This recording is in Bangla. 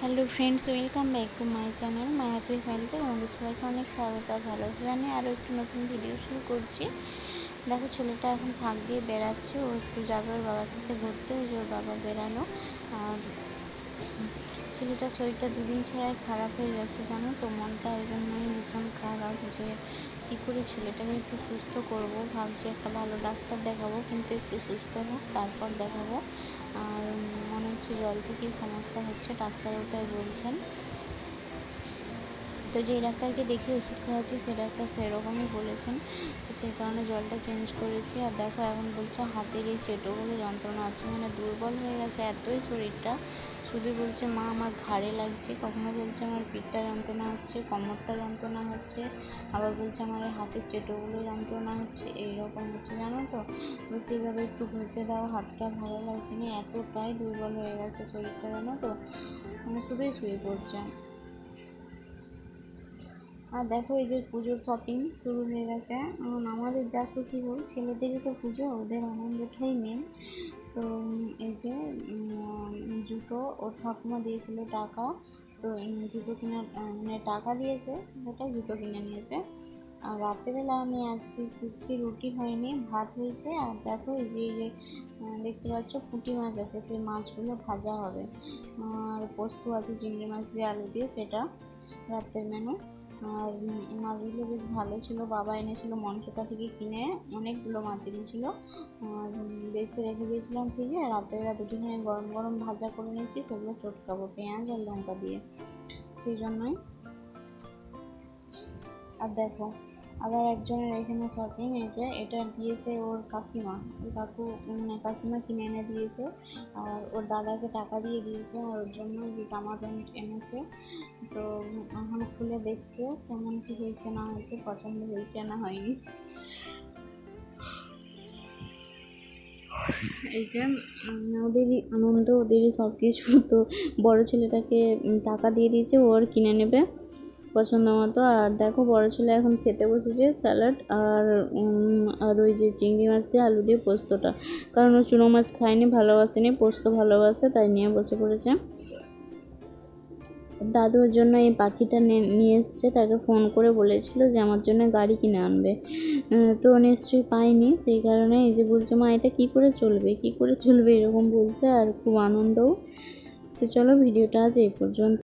Hello friends, welcome back to my channel, my happy ফ্যামিলিতে তোমাদের সবাইকে অনেক স্বাগত ভালোবাসা জানিয়ে আরও একটু নতুন ভিডিও শুরু করছি। দেখো, ছেলেটা এখন ফাঁক দিয়ে বেড়াচ্ছে, ও একটু যাবে ওর বাবার সাথে ঘুরতে, ওই যে ওর বাবা বেরানো আর ছেলেটার শরীরটা দুদিন ছাড়াই খারাপ হয়ে যাচ্ছে, জানো তো, মনটা এই জন্যই ভীষণ খারাপ যে কী করে ছেলেটাকে একটু সুস্থ করব, ভাবছি একটা ভালো ডাক্তার দেখাবো, কিন্তু একটু সুস্থ হোক, তারপর দেখাবো। আর মনে হচ্ছে জল থেকেই সমস্যা হচ্ছে, ডাক্তারও তাই বলছেন। তো যেই ডাক্তারকে দেখে ওষুধ খাওয়াচ্ছি সেই ডাক্তার সেরকমই বলেছেন। তো সেই কারণে জলটা চেঞ্জ করেছি। আর দেখো, এখন বলছে হাতের এই চেটোগুলো যন্ত্রণা আছে মানে দুর্বল হয়ে গেছে এতই শরীরটা। শুধু বলছে, মা, আমার ঘাড়ে লাগছে। কখনো বলছে, আমার পিঠটা যন্ত্রণা হচ্ছে, কোমরটা যন্ত্রণা হচ্ছে। আবার বলছে, আমার এই হাতের চেটোগুলো যন্ত্রণা হচ্ছে। এইরকম হচ্ছে, জানো তো? বলছে, এভাবে একটু ঘষে দাও, হাতটা ভালো লাগছে না, এতটাই দুর্বল হয়ে গেছে শরীরটা, জানো তো? মানে শুধুই শুয়ে পড়ছে। আর দেখো, এই যে পুজোর শপিং শুরু হয়ে গেছে। এখন আমাদের যা খুশি হোক, ছেলেদেরই তো পুজো, ওদের আনন্দটাই মেন তো, এই যে জুতো ওর ঠাকুমা দিয়েছিল টাকা, তো জুতো কিনে মানে টাকা দিয়েছে সেটা জুতো কিনে নিয়েছে। আর রাত্রেবেলা আমি আজকে খুঁজছি রুটি হয়নি, ভাত হয়েছে, আর দেখো এই যে যে দেখতে পাচ্ছ পুঁটি মাছ আছে, সেই মাছগুলো ভাজা হবে। আর পোস্ত আছে, চিংড়ি মাছ দিয়ে আলু দিয়ে, সেটা রাত্রের মেনু আর মাছগুলো বেশ ভালো ছিল। বাবা এনেছিল মঞ্চটা থেকে কিনে, অনেকগুলো মাছ এনেছিল। আর বেছে রেখে দিয়েছিলাম ফ্রিজে। রাত্রেবেলা দুটোখানে গরম গরম ভাজা করে নিয়েছি, সেগুলো চটকাবো, পেঁয়াজ আর লঙ্কা দিয়ে। সেই জন্যই। আর দেখো আবার একজনের এখানে শপিং এই যে, এটা দিয়েছে ওর কাকিমা। ওর কাকু মানে কাকিমা কিনে এনে দিয়েছে আর ওর দাদাকে টাকা দিয়ে দিয়েছে আর ওর জন্য যে জামা প্যান্ট এনেছে। তো এখন খুলে দেখছে, কেমন কী হয়েছে না হয়েছে, পছন্দ হয়েছে না হয়নি। এই যে ওদেরই আনন্দ, ওদেরই সব কিছু তো বড় ছেলেটাকে টাকা দিয়ে দিয়েছে ওর কিনে নেবে। পছন্দ মতো। আর দেখো, বড় ছেলে এখন খেতে বসেছে স্যালাড আর আর ওই যে চিংড়ি মাছ দিয়ে আলু দিয়ে পোস্তটা। কারণ ও চুনো মাছ খায়নি, ভালোবাসেনি, পোস্ত ভালোবাসে, তাই নিয়ে বসে পড়েছে। দাদুর জন্য এই পাখিটা নিয়ে এসছে, তাকে ফোন করে বলেছিল যে আমার জন্য গাড়ি কিনে আনবে। তো নিশ্চয়ই পাইনি সেই কারণে এই যে বলছে, মা, এটা কী করে চলবে? কী করে চলবে? এরকম বলছে, আর খুব আনন্দও। তো চলো, ভিডিওটা আজ এই পর্যন্ত।